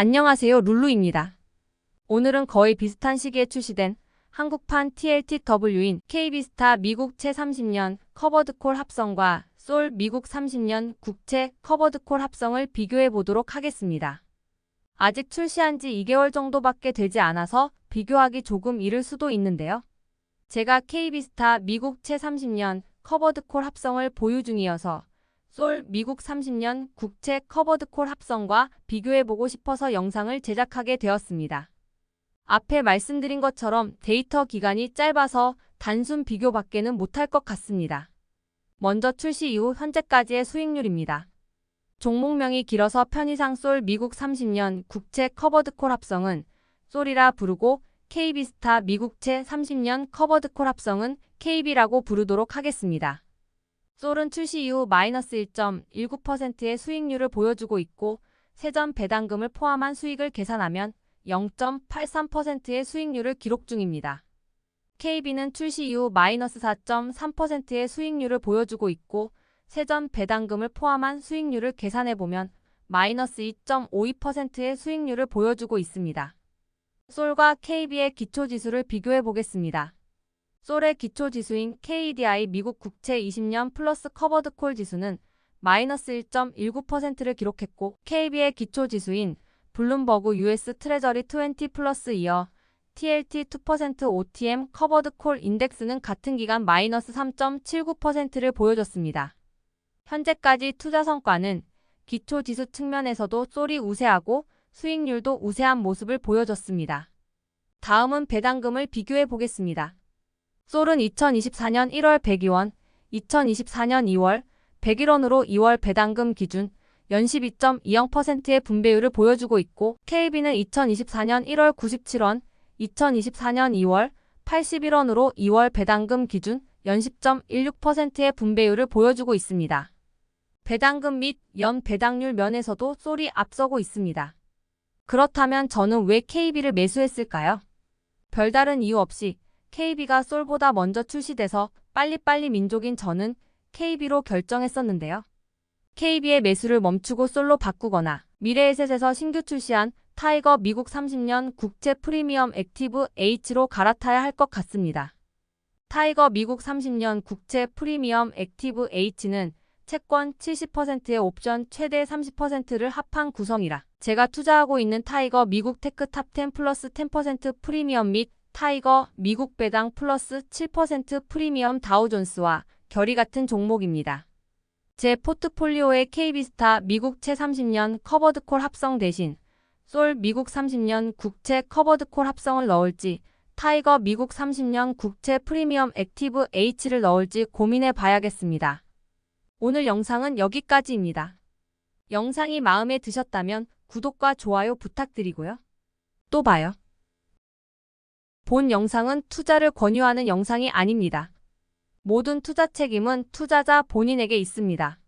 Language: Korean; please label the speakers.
Speaker 1: 안녕하세요 룰루입니다. 오늘은 거의 비슷한 시기에 출시된 한국판 TLTW인 KB스타 미국 채 30년 커버드콜 합성과 솔 미국 30년 국채 커버드콜 합성을 비교해 보도록 하겠습니다. 아직 출시한 지 2개월 정도밖에 되지 않아서 비교하기 조금 이를 수도 있는데요. 제가 KB스타 미국 채 30년 커버드콜 합성을 보유 중이어서 솔 미국 30년 국채 커버드콜 합성과 비교해보고 싶어서 영상을 제작하게 되었습니다. 앞에 말씀드린 것처럼 데이터 기간이 짧아서 단순 비교밖에는 못할 것 같습니다. 먼저 출시 이후 현재까지의 수익률입니다. 종목명이 길어서 편의상 솔 미국 30년 국채 커버드콜 합성은 솔이라 부르고 KB스타 미국채 30년 커버드콜 합성은 KB라고 부르도록 하겠습니다. 솔은 출시 이후 마이너스 1.19%의 수익률을 보여주고 있고 세전 배당금을 포함한 수익을 계산하면 0.83%의 수익률을 기록 중입니다. KB는 출시 이후 마이너스 4.3%의 수익률을 보여주고 있고 세전 배당금을 포함한 수익률을 계산해보면 마이너스 2.52%의 수익률을 보여주고 있습니다. 솔과 KB의 기초지수를 비교해 보겠습니다. 솔의 기초 지수인 KDI 미국 국채 20년 플러스 커버드 콜 지수는 마이너스 1.19%를 기록했고 KB의 기초 지수인 블룸버그 US 트레저리 20 플러스 이어 TLT 2% OTM 커버드 콜 인덱스는 같은 기간 마이너스 3.79%를 보여줬습니다. 현재까지 투자 성과는 기초 지수 측면에서도 솔이 우세하고 수익률도 우세한 모습을 보여줬습니다. 다음은 배당금을 비교해 보겠습니다. 솔은 2024년 1월 102원, 2024년 2월 101원으로 2월 배당금 기준 연시 2.20%의 분배율을 보여주고 있고 KB는 2024년 1월 97원, 2024년 2월 81원으로 2월 배당금 기준 연시0.16%의 분배율을 보여주고 있습니다. 배당금 및 연 배당률 면에서도 솔이 앞서고 있습니다. 그렇다면 저는 왜 KB를 매수했을까요? 별다른 이유 없이 KB가 솔보다 먼저 출시돼서 빨리빨리 민족인 저는 KB로 결정했었는데요. KB의 매수를 멈추고 솔로 바꾸거나 미래에셋에서 신규 출시한 타이거 미국 30년 국채 프리미엄 액티브 H로 갈아타야 할 것 같습니다. 타이거 미국 30년 국채 프리미엄 액티브 H는 채권 70%의 옵션 최대 30%를 합한 구성이라 제가 투자하고 있는 타이거 미국 테크 탑10 플러스 10% 프리미엄 및 타이거 미국 배당 플러스 7% 프리미엄 다우존스와 결이 같은 종목입니다. 제 포트폴리오에 KB스타 미국 채 30년 커버드콜 합성 대신 솔 미국 30년 국채 커버드콜 합성을 넣을지 타이거 미국 30년 국채 프리미엄 액티브 H를 넣을지 고민해 봐야겠습니다. 오늘 영상은 여기까지입니다. 영상이 마음에 드셨다면 구독과 좋아요 부탁드리고요. 또 봐요. 본 영상은 투자를 권유하는 영상이 아닙니다. 모든 투자 책임은 투자자 본인에게 있습니다.